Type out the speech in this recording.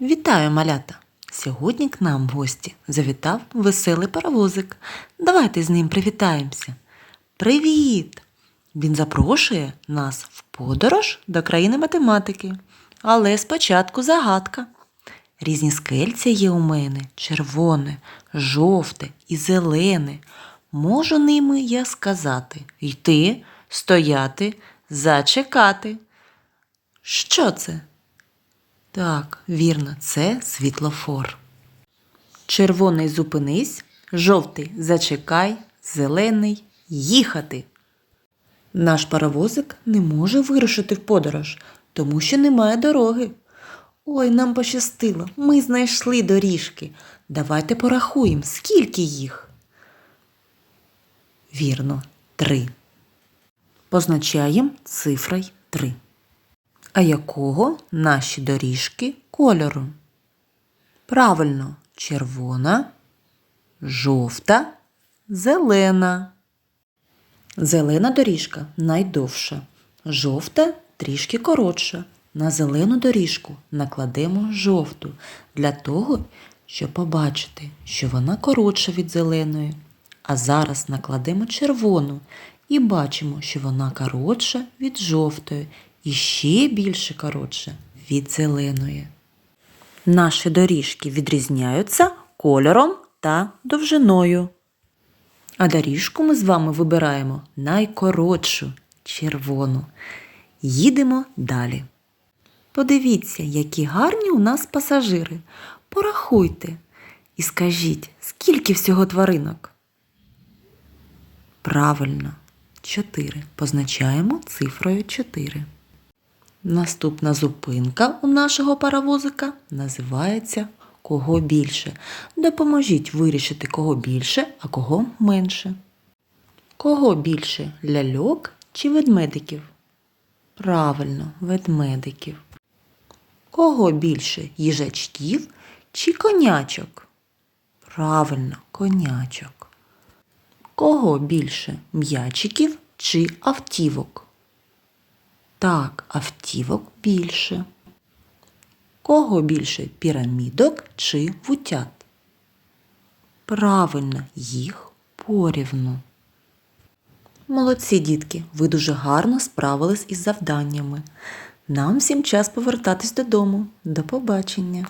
Вітаю, малята! Сьогодні к нам в гості завітав веселий паровозик. Давайте з ним привітаємося. Привіт! Він запрошує нас в подорож до країни математики. Але спочатку загадка. Різні скельця є у мене червоне, жовте і зелене. Можу ними я сказати йти, стояти, зачекати. Що це? Так, вірно, це світлофор. Червоний зупинись, жовтий зачекай, зелений їхати. Наш паровозик не може вирушити в подорож, тому що немає дороги. Ой, нам пощастило, ми знайшли доріжки. Давайте порахуємо, скільки їх. Вірно, три. Позначаємо цифрою три. А якого наші доріжки кольору? Правильно, червона, жовта, зелена. Зелена доріжка найдовша, жовта трішки коротша. На зелену доріжку накладемо жовту для того, щоб побачити, що вона коротша від зеленої. А зараз накладемо червону і бачимо, що вона коротша від жовтої і ще більше коротша від зеленої. Наші доріжки відрізняються кольором та довжиною. А доріжку ми з вами вибираємо найкоротшу червону. Їдемо далі. Подивіться, які гарні у нас пасажири. Порахуйте і скажіть, скільки всього тваринок? Правильно, 4. Позначаємо цифрою 4. Наступна зупинка у нашого паровозика називається Кого більше. Допоможіть вирішити, кого більше, а кого менше. Кого більше ляльок чи ведмедиків? Правильно, ведмедиків. Кого більше їжачків чи конячок? Правильно, конячок. Кого більше м'ячиків чи автівок? Так, автівок більше. Кого більше пірамідок чи вутят? Правильно, їх порівну. Молодці, дітки, ви дуже гарно справились із завданнями. Нам всім час повертатись додому. До побачення!